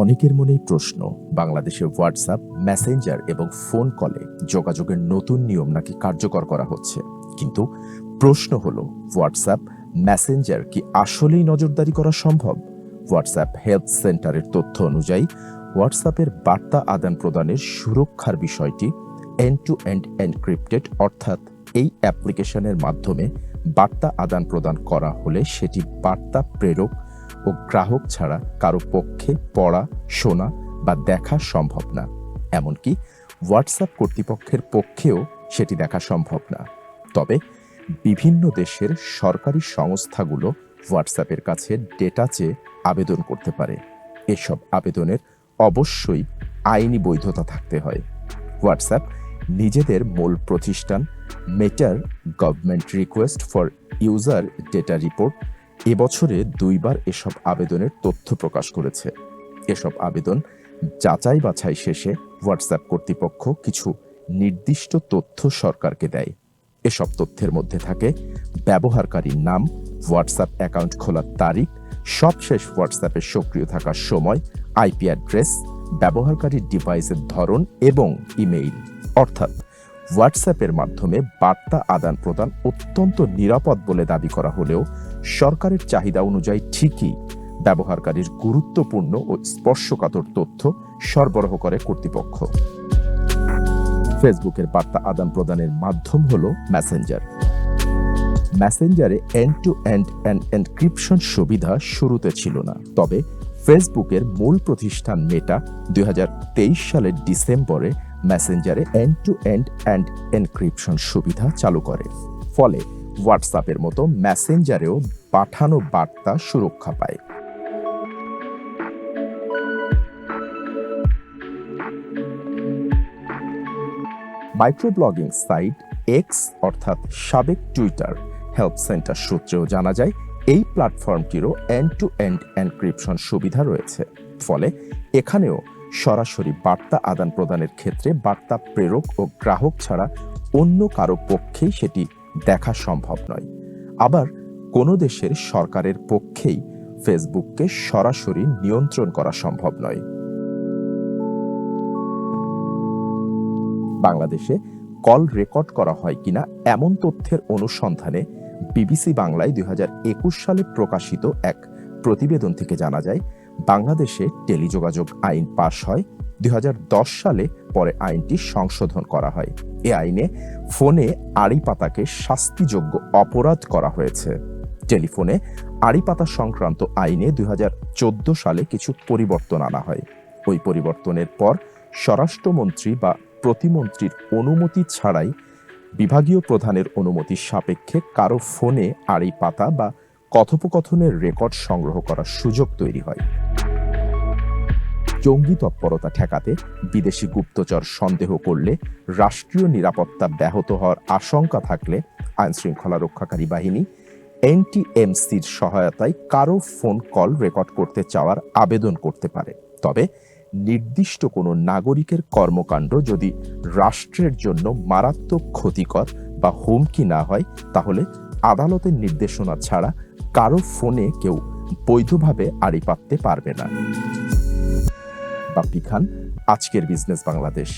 অনেকের মনেই প্রশ্ন, বাংলাদেশে হোয়াটসঅ্যাপ, মেসেঞ্জার এবং ফোন কলে যোগাযোগের নতুন নিয়ম নাকি কার্যকর করা হচ্ছে? কিন্তু প্রশ্ন হলো, হোয়াটসঅ্যাপ, মেসেঞ্জার কি আসলেই নজরদারি করা সম্ভব? হোয়াটসঅ্যাপ হেলথ সেন্টারের তথ্য অনুযায়ী, হোয়াটসঅ্যাপের বার্তা আদান প্রদানের সুরক্ষার বিষয়টি এন্ড টু এন্ড এনক্রিপ্টেড অর্থাৎ এই অ্যাপ্লিকেশনের মাধ্যমে বার্তা আদান প্রদান করা হলে সেটি বার্তা প্রেরক ও গ্রাহক ছাড়া কারও পক্ষে পড়া, শোনা বা দেখা সম্ভব না। এমনকি হোয়াটসঅ্যাপ কর্তৃপক্ষের পক্ষেও সেটি দেখা সম্ভব না। তবে বিভিন্ন দেশের সরকারি সংস্থাগুলো হোয়াটসঅ্যাপের কাছে ডেটা চেয়ে আবেদন করতে পারে। এসব আবেদনের অবশ্যই আইনি বৈধতা থাকতে হয়। হোয়াটসঅ্যাপ নিজেদের মূল প্রতিষ্ঠান মেটার government request for user data report এবছরে দুইবার এসব আবেদনের তথ্য প্রকাশ করেছে। এসব আবেদন যাচাই বাছাই শেষে হোয়াটসঅ্যাপ কর্তৃপক্ষ কিছু নির্দিষ্ট তথ্য সরকারকে দেয়। এসব তথ্যের মধ্যে থাকে ব্যবহারকারীর নাম, হোয়াটসঅ্যাপ অ্যাকাউন্ট খোলার তারিখ, সবশেষ হোয়াটসঅ্যাপে সক্রিয় থাকার সময়, আইপি অ্যাড্রেস, ব্যবহারকারীর ডিভাইসের ধরন এবং ইমেইল। অর্থাৎ হোয়াটসঅ্যাপের মাধ্যমে বার্তা আদান প্রদান অত্যন্ত নিরাপদ বলে দাবি করা হলেও সরকারের চাহিদা অনুযায়ী ঠিকই ব্যবহারকারীর গুরুত্বপূর্ণ ও স্পর্শকাতর তথ্য সরবরাহ করে কর্তৃপক্ষ। ফেসবুকের বার্তা আদান প্রদানের মাধ্যম হল মেসেঞ্জার মেসেঞ্জারে end to end and encryption সুবিধা শুরুতে ছিল না। তবে ফেসবুকের মূল প্রতিষ্ঠান মেটা দুই হাজার তেইশ সালের ডিসেম্বরে মেসেঞ্জারে end to end and encryption সুবিধা চালু করে। ফলে হোয়াটসঅ্যাপের মতো মেসেঞ্জারেও পাঠানো বার্তা সুরক্ষা পায়। মাইক্রোব্লগিং সাইট এক্স অর্থাৎ সাবেক টুইটার হেল্প সেন্টার সূত্রেও জানা যায়, এই প্ল্যাটফর্মটিরও এন্ড টু এন্ড এনক্রিপশন সুবিধা রয়েছে। ফলে এখানেও সরাসরি বার্তা আদান প্রদানের ক্ষেত্রে বার্তা প্রেরক ও গ্রাহক ছাড়া অন্য কারও পক্ষেই সেটি দেখা সম্ভব নয়। আবার কোনো দেশের সরকারের পক্ষেই ফেসবুককে সরাসরি নিয়ন্ত্রণ করা সম্ভব নয়। বাংলাদেশে কল রেকর্ড করা হয় কিনা এমন তথ্যের অনুসন্ধানে বিবিসি বাংলায় দুই হাজার একুশ সালে প্রকাশিত এক প্রতিবেদন থেকে জানা যায়, বাংলাদেশে টেলিযোগাযোগ আইন পাশ হয়, দুই হাজার দশ সালে পরে আইনটি সংশোধন করা হয়। এ আইনে ফোনে আড়ি পাতাকে শাস্তিযোগ্য অপরাধ করা হয়েছে। টেলিফোনে আড়ি পাতা সংক্রান্ত আইনে দুই সালে কিছু পরিবর্তন আনা হয়। ওই পরিবর্তনের পর স্বরাষ্ট্রমন্ত্রী বা প্রতিমন্ত্রীর অনুমতি ছাড়াই বিভাগীয় প্রধানের অনুমতি সাপেক্ষে কারও ফোনে আড়ি পাতা বা কথোপকথনের রেকর্ড সংগ্রহ করার সুযোগ তৈরি হয়। জঙ্গি তৎপরতা ঠেকাতে বিদেশি গুপ্তচর সন্দেহ করলে রাষ্ট্রীয় নিরাপত্তা ব্যাহত হওয়ার আশঙ্কা থাকলে আইনশৃঙ্খলা রক্ষাকারী বাহিনী এনটিএমসির সহায়তায় কারও ফোন কল রেকর্ড করতে চাওয়ার আবেদন করতে পারে। তবে নির্দিষ্ট কোনো নাগরিকের কর্মকাণ্ড যদি রাষ্ট্রের জন্য মারাত্মক ক্ষতিকর বা হুমকি না হয়, তাহলে আদালতের নির্দেশনা ছাড়া কারও ফোনে কেউ বৈধভাবে আড়ি পাততে পারবে না। বাপ্পি খান। আজকের বিজনেস বাংলাদেশ।